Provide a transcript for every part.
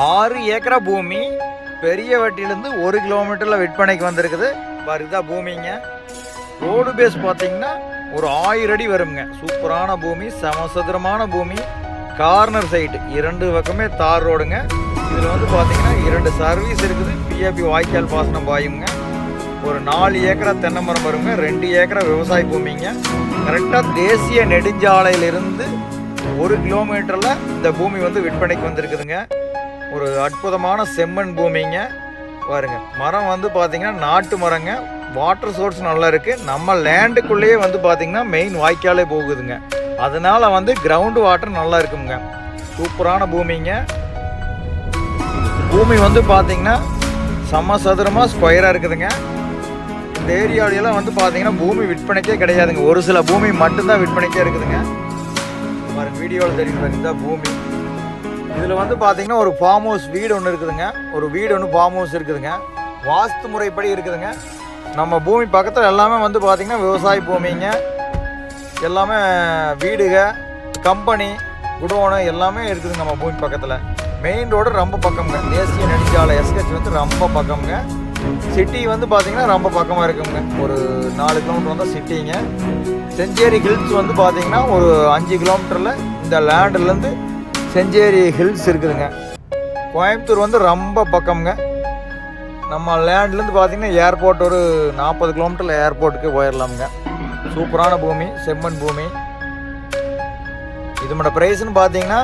ஆறு ஏக்கரா பூமி பெரிய வட்டியிலேருந்து ஒரு கிலோமீட்டரில் விற்பனைக்கு வந்திருக்குது. பாரு பூமிங்க. ரோடு பேஸ் பார்த்தீங்கன்னா ஒரு ஆயிரம் அடி வருங்க. சூப்பரான பூமி சமசதுரமான பூமி. கார்னர் சைடு இரண்டு பக்கமே தார் ரோடுங்க. இதில் வந்து பார்த்தீங்கன்னா இரண்டு சர்வீஸ் இருக்குது. பிஏபி வாய்க்கால் பாசனம் பாயுங்க. ஒரு நாலு ஏக்கரா தென்னை மரம் வருங்க. ரெண்டு ஏக்கரா விவசாய பூமிங்க. கரெக்டாக தேசிய நெடுஞ்சாலையிலிருந்து ஒரு கிலோமீட்டரில் இந்த பூமி வந்து விற்பனைக்கு வந்திருக்குதுங்க. ஒரு அற்புதமான செம்மண் பூமிங்க. பாருங்க மரம் வந்து பார்த்தீங்கன்னா நாட்டு மரங்க. வாட்டர் சோர்ஸ் நல்லா இருக்கு. நம்ம லேண்டுக்குள்ளேயே வந்து பார்த்தீங்கன்னா மெயின் வாய்க்காலே போகுதுங்க. அதனால வந்து கிரவுண்ட் வாட்டர் நல்லா இருக்குங்க. சூப்பரான பூமிங்க. பூமி வந்து பார்த்தீங்கன்னா சமசதுரமாக ஸ்கொயராக இருக்குதுங்க. இந்த ஏரியாவிலலாம் வந்து பார்த்தீங்கன்னா பூமி விற்பனைக்கே கிடையாதுங்க. ஒரு சில பூமி மட்டும்தான் விற்பனைக்கே இருக்குதுங்க. பாருங்க வீடியோவில் தெரியுது பாருங்க. பூமி இதில் வந்து பார்த்தீங்கன்னா ஒரு ஃபார்ம் ஹவுஸ் வீடு ஒன்று இருக்குதுங்க. ஒரு வீடு ஒன்று ஃபார்ம் ஹவுஸ் இருக்குதுங்க. வாஸ்து முறைப்படி இருக்குதுங்க. நம்ம பூமி பக்கத்தில் எல்லாமே வந்து பார்த்திங்கன்னா விவசாய பூமிங்க. எல்லாமே வீடுக கம்பெனி குடோனு எல்லாமே இருக்குதுங்க நம்ம பூமி பக்கத்தில். மெயின் ரோடு ரொம்ப பக்கம்ங்க. தேசிய நெடுஞ்சாலை எஸ்கெச் வந்து ரொம்ப பக்கம்ங்க. சிட்டி வந்து பார்த்திங்கன்னா ரொம்ப பக்கமாக இருக்குங்க. ஒரு நாலு கிலோமீட்டர் வந்தால் சிட்டிங்க செஞ்சேரி ஹில்ஸ் வந்து பார்த்திங்கன்னா ஒரு அஞ்சு கிலோமீட்டரில் இந்த லேண்ட்லேருந்து செஞ்சேரி ஹில்ஸ் இருக்குதுங்க. கோயம்புத்தூர் வந்து ரொம்ப பக்கம்ங்க. நம்ம லேண்ட்லேருந்து பார்த்தீங்கன்னா ஏர்போர்ட் ஒரு நாற்பது கிலோமீட்டரில் ஏர்போர்ட்டுக்கு போயிடலாமுங்க சூப்பரான பூமி செம்மண் பூமி. இதோட ப்ரைஸ்னு பார்த்தீங்கன்னா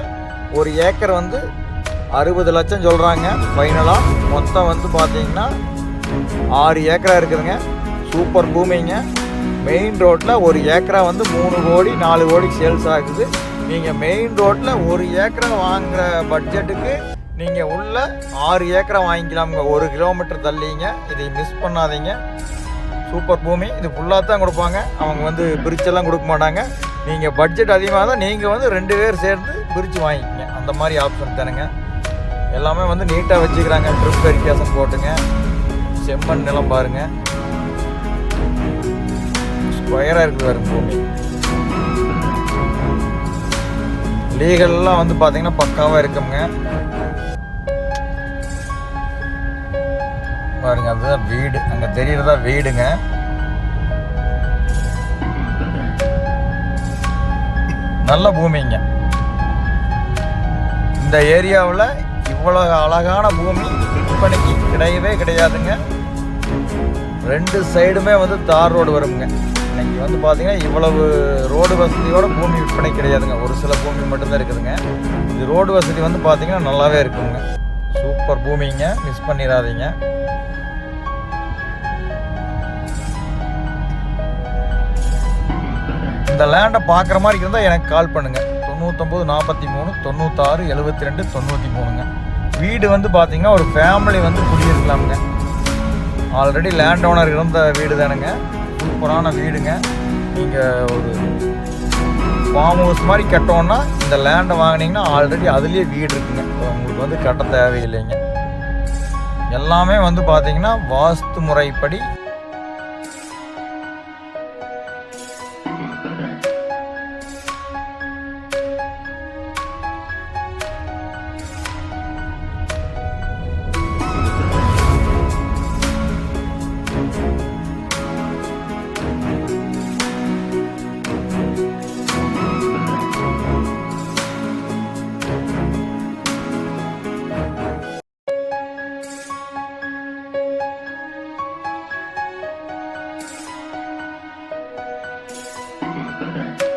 ஒரு ஏக்கர் வந்து அறுபது லட்சம் சொல்கிறாங்க ஃபைனலாக மொத்தம் வந்து பார்த்தீங்கன்னா ஆறு ஏக்கரா இருக்குதுங்க. சூப்பர் பூமிங்க. மெயின் ரோட்டில் ஒரு ஏக்கரா வந்து மூணு கோடி நாலு கோடி சேல்ஸ் ஆகுது. நீங்கள் மெயின் ரோட்டில் ஒரு ஏக்கரை வாங்குற பட்ஜெட்டுக்கு நீங்கள் உள்ள ஆறு ஏக்கரை வாங்கிக்கலாமுங்க. ஒரு கிலோமீட்டர் தள்ளிங்க. இதை மிஸ் பண்ணாதீங்க. சூப்பர் பூமி. இது ஃபுல்லாக தான் கொடுப்பாங்க. அவங்க வந்து பிரிச்செல்லாம் கொடுக்க மாட்டாங்க. நீங்கள் பட்ஜெட் அதிகமாக தான் நீங்கள் வந்து ரெண்டு பேர் சேர்ந்து பிரித்து வாங்கிக்கங்க. அந்த மாதிரி ஆப்ஷன் தானுங்க. எல்லாமே வந்து நீட்டாக வச்சுக்கிறாங்க. ட்ரிப் வெரிஃபிகேஷன் போட்டுங்க. செம்மண் நிலம் பாருங்க. ஸ்கொயராக இருக்குது பாருங்க பூமி. லீகல்லாம் வந்து பார்த்தீங்கன்னா பக்காவாக இருக்குங்க. பாருங்க அதுதான் வீடு. அங்கே தெரியறதா வீடுங்க. நல்ல பூமிங்க. இந்த ஏரியாவில் இவ்வளோ அழகான பூமி விற்பனைக்கு கிடையவே கிடையாதுங்க. ரெண்டு சைடுமே வந்து தார் ரோடு வருங்க. இன்னைக்கு வந்து பார்த்தீங்கன்னா இவ்வளவு ரோடு வசதியோட பூமி விற்பனை கிடையாதுங்க. ஒரு சில பூமி மட்டும்தான் இருக்குதுங்க. இது ரோடு வசதி வந்து பார்த்தீங்கன்னா நல்லாவே இருக்குங்க. சூப்பர் பூமிங்க. மிஸ் பண்ணிடாதீங்க இந்த லேண்டை பார்க்குற மாதிரி இருந்தால் எனக்கு கால் பண்ணுங்கள் தொண்ணூத்தொம்பது நாற்பத்தி மூணு தொண்ணூத்தாறு எழுபத்தி ரெண்டு தொண்ணூற்றி மூணுங்க வீடு வந்து பார்த்தீங்கன்னா ஒரு ஃபேமிலி வந்து குடியிருக்கலாமுங்க. ஆல்ரெடி லேண்ட் ஓனர் இருந்த வீடு தானுங்க சூப்பரான வீடுங்க. நீங்கள் ஒரு ஃபார்ம் ஹவுஸ் மாதிரி கட்டோன்னா இந்த லேண்டை வாங்கினீங்கன்னா ஆல்ரெடி அதுலேயே வீடு இருக்குங்க. உங்களுக்கு வந்து கட்ட தேவையில்லைங்க. எல்லாமே வந்து பார்த்தீங்கன்னா வாஸ்து முறைப்படி Okay.